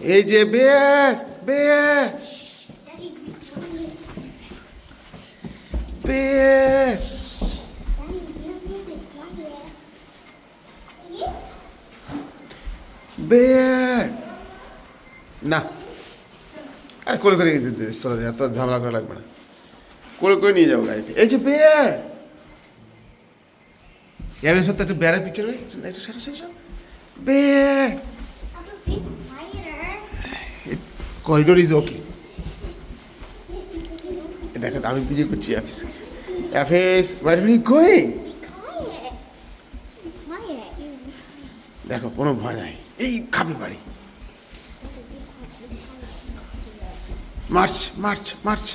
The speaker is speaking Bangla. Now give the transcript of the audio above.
এই যে বেয়ার বেয়ার না। আরে কোলে করে চলে ঝামেলা করা লাগবে না। কোলে করে নিয়ে যাব গাড়িতে। এই যে বেয়ার ইয়াবের সাথে একটা বেয়ারের পিকচার একটু সারা বেয়ার করিডোর ইজ ওকে দেখো আমি পুজো করছি office office where you going. দেখো, কোনো ভয় নাই। এই খাবে বাড়ি। March march march.